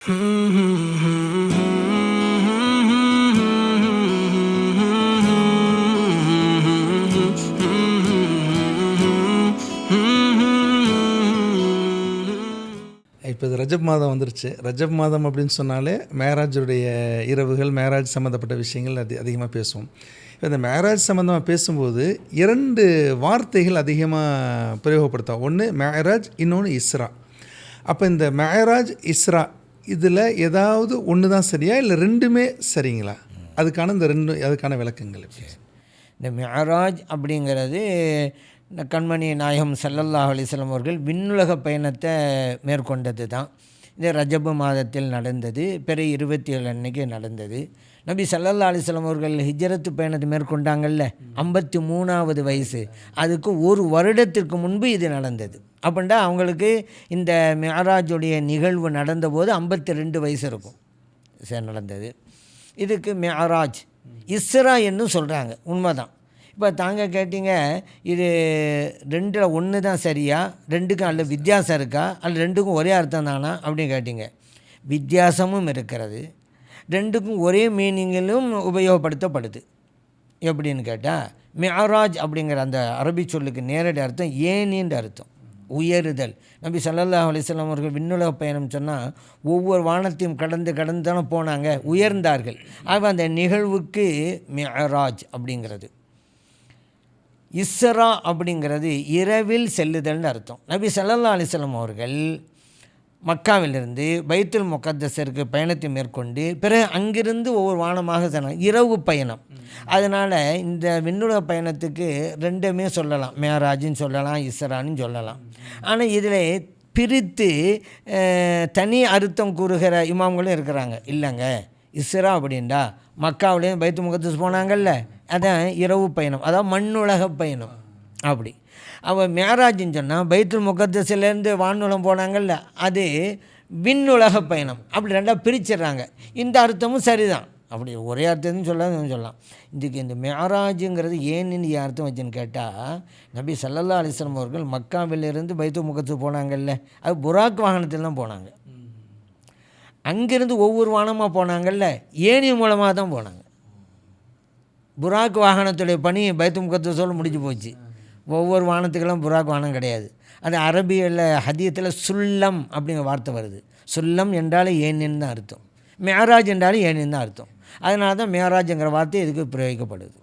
இப்போ இது ரஜப் மாதம் வந்துருச்சு. ரஜப் மாதம் அப்படின்னு சொன்னாலே மேராஜுடைய இரவுகள் மேராஜ் சம்மந்தப்பட்ட விஷயங்கள் அதி அதிகமாக பேசுவோம். இப்போ இந்த மேராஜ் சம்மந்தமாக பேசும்போது இரண்டு வார்த்தைகள் அதிகமாக பிரயோகப்படுத்தும். ஒன்று மேராஜ் இன்னொன்று இஸ்ரா. அப்போ இந்த மேராஜ் இஸ்ரா இதில் ஏதாவது ஒன்று தான் சரியா இல்லை ரெண்டுமே சரிங்களா? அதுக்கான இந்த ரெண்டு அதுக்கான விளக்கங்கள் இந்த மியராஜ் அப்படிங்கிறது இந்த கண்மணி நாயகம் சல்லல்லா அலிஸ்லாம் அவர்கள் விண்ணுலக பயணத்தை மேற்கொண்டது தான் இது ரஜபு மாதத்தில் நடந்தது பிற இருபத்தி ஏழு அன்னைக்கு நடந்தது. நபி சல்லல்லா அலிஸ்லாம் அவர்கள் ஹிஜரத்து பயணத்தை மேற்கொண்டாங்கல்ல ஐம்பத்தி மூணாவது வயசு. அதுக்கு ஒரு வருடத்திற்கு முன்பு இது நடந்தது. அப்படின்டா அவங்களுக்கு இந்த மியராஜுடைய நிகழ்வு நடந்தபோது ஐம்பத்தி ரெண்டு வயசு இருக்கும். சரி நடந்தது. இதுக்கு மியாராஜ் இஸ்ரா என்னும் சொல்கிறாங்க உண்மைதான். இப்போ தாங்க கேட்டிங்க இது ரெண்டில் ஒன்று தான் சரியா? ரெண்டுக்கும் அல்ல வித்தியாசம் இருக்கா? அல்ல ரெண்டுக்கும் ஒரே அர்த்தம் தானா? அப்படின்னு கேட்டிங்க. வித்தியாசமும் இருக்கிறது. ரெண்டுக்கும் ஒரே மீனிங்கிலும் உபயோகப்படுத்தப்படுது. எப்படின்னு கேட்டால் மியாராஜ் அப்படிங்கிற அந்த அரபி சொல்லுக்கு நேரடி அர்த்தம் ஏனின்ற அர்த்தம். உயருதல். நபி சல்லல்லா அலிஸ்லாம் அவர்கள் விண்ணுலக பயணம் சொன்னால் ஒவ்வொரு வானத்தையும் கடந்து கடந்து தானே போனாங்க உயர்ந்தார்கள். ஆக அந்த நிகழ்வுக்கு மிராஜ் அப்படிங்கிறது. இஸ்ரா அப்படிங்கிறது இரவில் செல்லுதல்னு அர்த்தம். நபி சல்லல்லா அலிஸ்லாம் அவர்கள் மக்காவிலிருந்து பைத்துல் முகத்தஸருக்கு பயணத்தை மேற்கொண்டு பிறகு அங்கிருந்து ஒவ்வொரு வானமாக சென்றாங்க இரவு பயணம். அதனால் இந்த விண்ணுலக பயணத்துக்கு ரெண்டுமே சொல்லலாம். மேராஜுன்னு சொல்லலாம் இஸ்ரான்னு சொல்லலாம். ஆனால் இதில் பிரித்து தனி அர்த்தம் கூறுகிற இமாம்களும் இருக்கிறாங்க. இல்லைங்க இஸ்ரா அப்படின்டா மக்காவிலேயும் பைத்து முகத்தஸ் போனாங்கல்ல. அதான் இரவு பயணம். அதாவது மண்ணுலக பயணம். அப்படி. அவள் மேராஜின்னு சொன்னால் பைத்துல் முகத்தசிலேருந்து வானுலம் போனாங்கல்ல அது விண்ணுலக பயணம். அப்படி ரெண்டாக பிரிச்சிடுறாங்க. இந்த அர்த்தமும் சரிதான். அப்படி ஒரே அர்த்தம்னு சொல்லாத சொல்லலாம். இதுக்கு இந்த மேராஜுங்கிறது ஏன்னு ஏன் அர்த்தம் வச்சுன்னு கேட்டால் நபி சல்லல்லா அலிஸ்லம் அவர்கள் மக்காவிலிருந்து பைத்து முகத்துக்கு போனாங்கல்ல அது புராக் வாகனத்தில் தான் போனாங்க. அங்கேருந்து ஒவ்வொரு வானமாக போனாங்கல்ல ஏணி மூலமாக தான் போனாங்க. புராக் வாகனத்துடைய பணி பைத்து முகத்து சொல்ல முடிஞ்சு போச்சு. ஒவ்வொரு வானத்துக்கெல்லாம் புறாக்கு வானம் கிடையாது. அது அரபியில் ஹதியத்தில் சுல்லம் அப்படிங்கிற வார்த்தை வருது. சுல்லம் என்றாலே ஏனின்னு தான் அர்த்தம். மேராஜ் என்றாலும் ஏனின்னு தான் அர்த்தம். அதனால தான் மேராஜ்ங்கிற வார்த்தை இதுக்கு பிரயோகிக்கப்படுது?